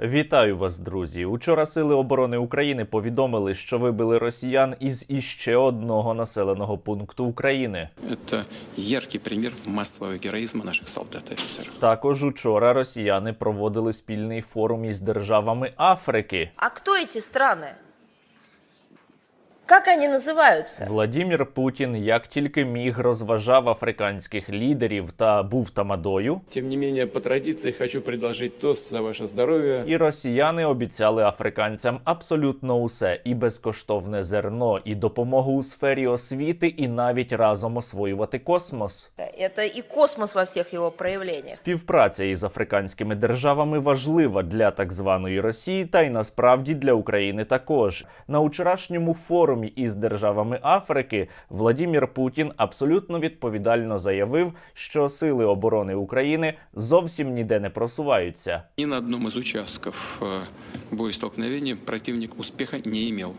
Вітаю вас, друзі. Учора сили оборони України повідомили, що вибили росіян із іще одного населеного пункту України. Это яркий пример массового героизма наших солдат и офицеров. Також учора росіяни проводили спільний форум із державами Африки. А кто эти страны? Как они называются? Владімір Путін, як тільки міг, розважав африканських лідерів та був тамадою. Тем не менее, по традиции хочу предложить тост за ваше здоровье. І росіяни обіцяли африканцям абсолютно усе: і безкоштовне зерно, і допомогу у сфері освіти, і навіть разом освоювати космос. Это и космос во всех его проявлениях. Співпраця із африканськими державами важлива для так званої Росії, та й насправді для України також. На вчорашньому форумі із державами Африки Владімір Путін абсолютно відповідально заявив, що сили оборони України зовсім ніде не просуваються. Ні на одному з участков э, боестолкновения противник успіху не имел.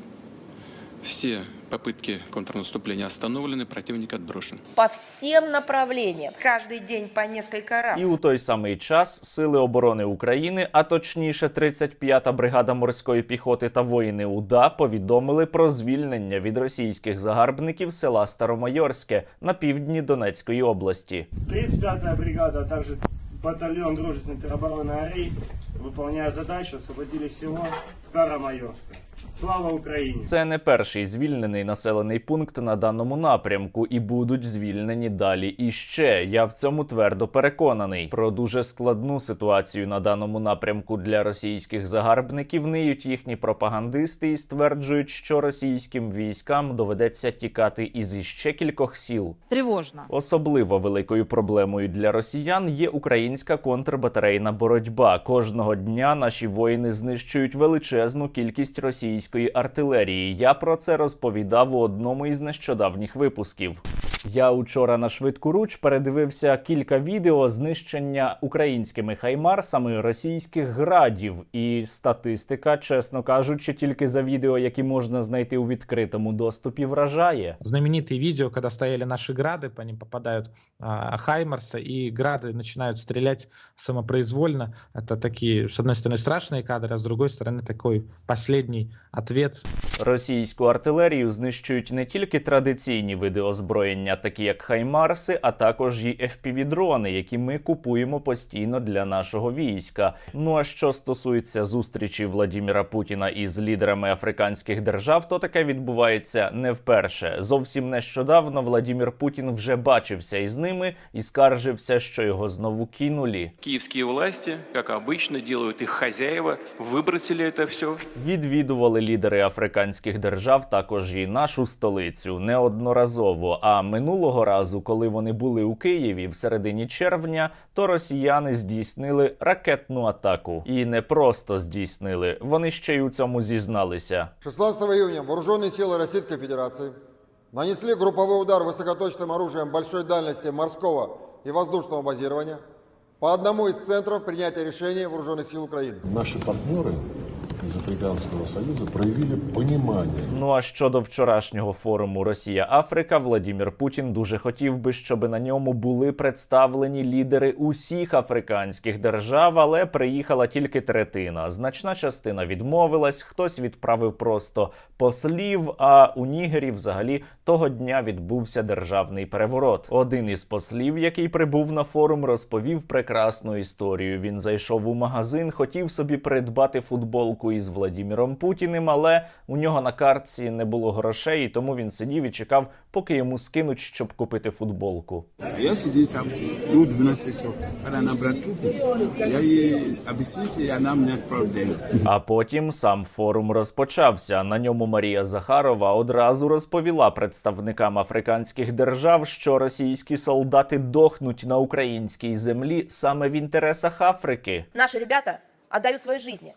Все попытки контрнаступления остановлены, противник отброшен. По всем направлениям. каждый день по несколько раз. І у той самий час сили оборони України, а точніше 35-та бригада морської піхоти та воїни УДА повідомили про звільнення від російських загарбників села Старомайорське на півдні Донецької області. 35-я бригада, а также батальон дружественной теробороны АРИ, выполняя задачу, освободили село Старомайорское. Слава Украине! Це не перший звільнений населений пункт на даному напрямку, і будуть звільнені далі і ще. Я в цьому твердо переконаний. Про дуже складну ситуацію на даному напрямку для російських загарбників ниють їхні пропагандисти і стверджують, що російським військам доведеться тікати із іще кількох сіл. Тревожно. Особливо великою проблемою для росіян є українська контрбатарейна боротьба. Кожного дня наші воїни знищують величезну кількість російської артилерії. Я про це розповідав у одному із нещодавніх випусків. Я учора на швидку руч передивився кілька відео знищення українськими хаймарсами російських градів. І статистика, чесно кажучи, тільки за відео, які можна знайти у відкритому доступі, вражає. знаменитые видео, когда стояли наши грады, по ним попадают а, Хаймарсы, и грады начинают стрелять самопроизвольно. Это такие, с одной стороны, страшные кадры, а с другой стороны, такой последний ответ Російську артилерію знищують не тільки традиційні види озброєння, такі як Хаймарси, а також і FPV-дрони, які ми купуємо постійно для нашого війська. Ну а що стосується зустрічі Владіміра Путіна із лідерами африканських держав, то таке відбувається не вперше. Зовсім нещодавно Владімір Путін вже бачився із ними і скаржився, що його знову кинулі. Киевские власти, как обычно, делают их хозяева, выбросили это все. Відвідували лідери африканських держав також і нашу столицю неодноразово. А минулого разу, коли вони були у Києві в середині червня, то росіяни здійснили ракетну атаку. І не просто здійснили, вони ще й у цьому зізналися. 16 июня вооруженные силы Российской Федерации нанесли групповой удар высокоточным оружием большой дальности морского и воздушного базирования по одному из центров принятия решений вооруженных сил Украины. Наши партнеры из Африканского союза проявили понимание Ну а щодо вчорашнього форуму Росія Африка, Владімір Путін дуже хотів би, щоб на ньому були представлені лідери усіх африканських держав, але приїхала тільки третина. Значна частина відмовилась, хтось відправив просто послів. А у Нігері взагалі того дня відбувся державний переворот. Один із послів, який прибув на форум, розповів прекрасну історію. Він зайшов у магазин, хотів собі придбати футболку із Владіміром Путіним, але у нього на картці не було грошей, і тому він сидів і чекав, поки йому скинуть, щоб купити футболку. Я сидел там до 12 часов. Когда набрал трубку, я ей объясните, и она мне проблем. А потім сам форум розпочався. На ньому Марія Захарова одразу розповіла представникам африканських держав, що російські солдати дохнуть на українській землі саме в інтересах Африки. Наши ребята отдают свои жизни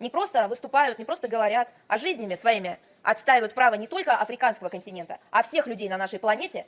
Не просто выступают, не просто говорят, а жизнями своими отстаивают право не только африканского континента, а всех людей на нашей планете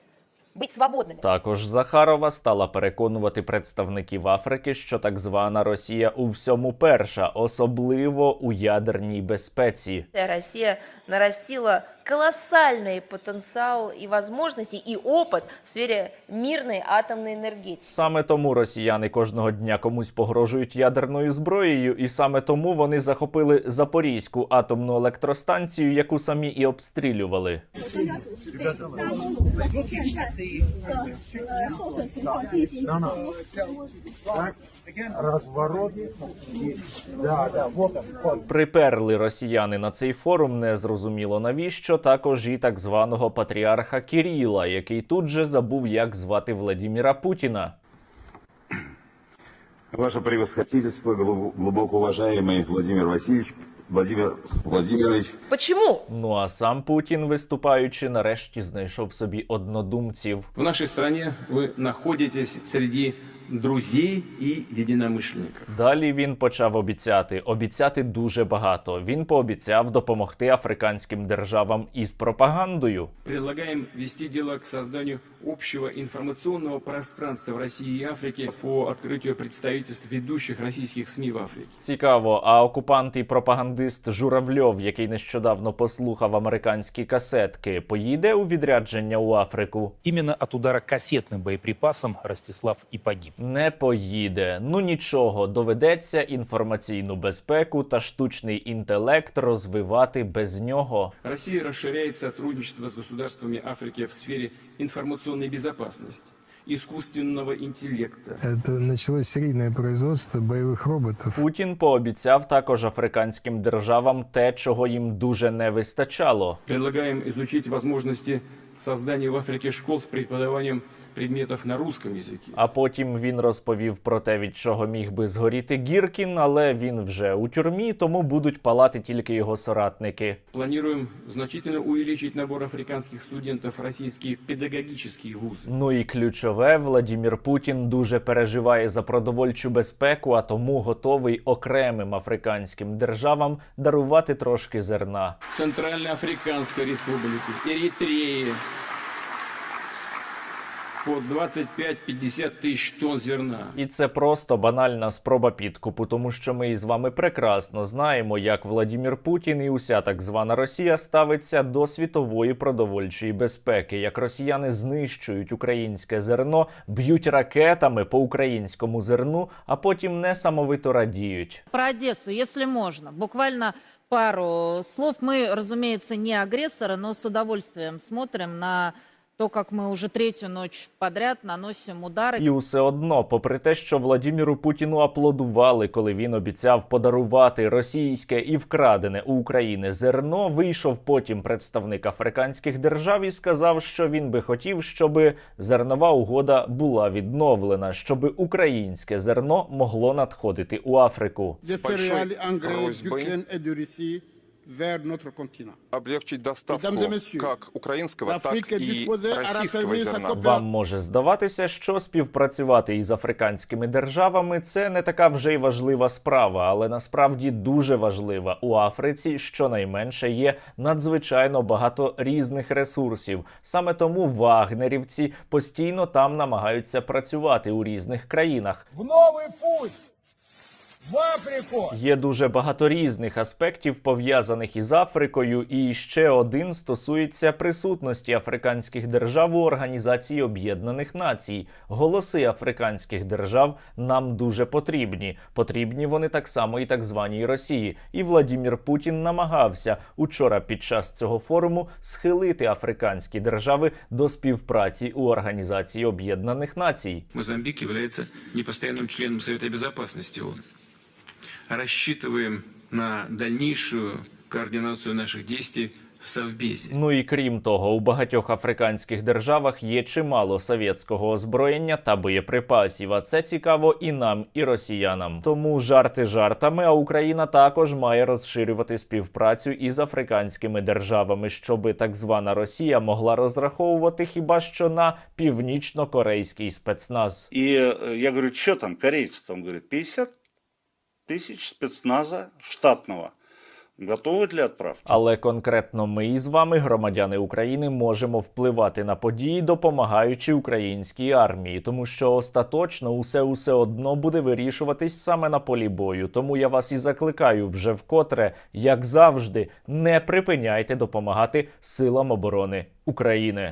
быть свободными. Також Захарова стала переконувати представників Африки, що так звана Росія у всьому перша, особливо у ядерній безпеці. Россия нарастила колоссальный потенциал и возможности, и опыт в сфере мирной атомной энергетики. Саме тому росіяни кожного дня комусь погрожують ядерною зброєю, і саме тому вони захопили Запорізьку атомну електростанцію, яку самі і обстрілювали. Приперли росіяни на цей форум незрозуміло навіщо. Також і так званого патріарха Кіріла, який тут же забув, як звати Владіміра Путіна. Ваше превосходительство, глуб- глубоко уважаемый Владимир Васильевич, Владимир Владимирович, Почему? Ну а сам Путін, виступаючи, нарешті знайшов собі однодумців. В нашей стране вы находитесь среди друзей и единомышленников. Далі він почав обіцяти, обіцяти дуже багато. Він пообіцяв допомогти африканським державам із пропагандою. Предлагаем вести дело к созданию общего информационного пространства в России и Африке по открытию представительств ведущих российских СМИ в Африке. Цікаво, а окупант і пропагандист Журавльов, який нещодавно послухав американські касетки, поїде у відрядження у Африку? Именно от удара кассетным боеприпасом Ростислав и погиб. Не поїде. Ну нічого, доведеться інформаційну безпеку та штучний інтелект розвивати без нього. Россия расширяет сотрудничество с государствами Африки в сфере информационной безопасности, искусственного интеллекта, Это началось серийное производство боевых роботов. Путін пообіцяв також африканським державам те, чого їм дуже не вистачало. Предлагаем изучить возможности создания в Африке школ с преподаванием предметов на русском языке. А потім він розповів про те, від чого міг би згоріти Гіркін, але він вже у тюрмі, тому будуть палати тільки його соратники. Планируем значительно увеличить набор африканских студентов в российские педагогические вузы. Ну і ключове, Владімір Путін дуже переживає за продовольчу безпеку, а тому готовий окремим африканським державам дарувати трошки зерна. Центральноафриканской республики, Эритреи по 25-50 тысяч тонн зерна. І це просто банальна спроба підкупу, тому що ми із вами прекрасно знаємо, як Владімір Путін і уся так звана Росія ставиться до світової продовольчої безпеки, як росіяни знищують українське зерно, б'ють ракетами по українському зерну, а потім несамовито радіють. Про Одессу, если можно, буквально пару слов. Мы, разумеется, не агрессоры, но с удовольствием смотрим на то, как мы уже третью ночь подряд наносим удары. І усе одно, попри те, що Владіміру Путіну аплодували, коли він обіцяв подарувати російське і вкрадене у України зерно, вийшов потім представник африканських держав і сказав, що він би хотів, щоб зернова угода була відновлена, щоб українське зерно могло надходити у Африку. Vers notre continent. облегчить доставку как украинского, так raffermir sa зерна. Вам може здаватися, що співпрацювати із африканськими державами це не така вже й важлива справа, але насправді дуже важлива. У Африці щонайменше є надзвичайно багато різних ресурсів. Саме тому вагнерівці постійно там намагаються працювати у різних країнах. В новый путь! В Африку! Є дуже багато різних аспектів пов'язаних із Африкою, і ще один стосується присутності африканських держав у Організації Об'єднаних Націй. Голоси африканських держав нам дуже потрібні. Потрібні вони так само і так званій Росії. І Владімір Путін намагався учора під час цього форуму схилити африканські держави до співпраці у Організації Об'єднаних Націй. Мозамбик является непостоянным членом Совета Безопасности ООН Рассчитываем на дальнейшую координацию наших действий в Совбезе. Ну і крім того, у багатьох африканських державах є чимало совєтського озброєння та боєприпасів. А це цікаво і нам, і росіянам. Тому жарти жартами. А Україна також має розширювати співпрацю із африканськими державами, щоби так звана Росія могла розраховувати хіба що на північно-корейський спецназ. И э, я говорю, что там, корейцы там, говорят, 50 тысяч спецназа штатного. Готовы для отправки? Але конкретно ми із вами, громадяни України, можемо впливати на події, допомагаючи українській армії, тому що остаточно усе усе одно буде вирішуватись саме на полі бою. Тому я вас і закликаю вже вкотре, як завжди, не припиняйте допомагати силам оборони України.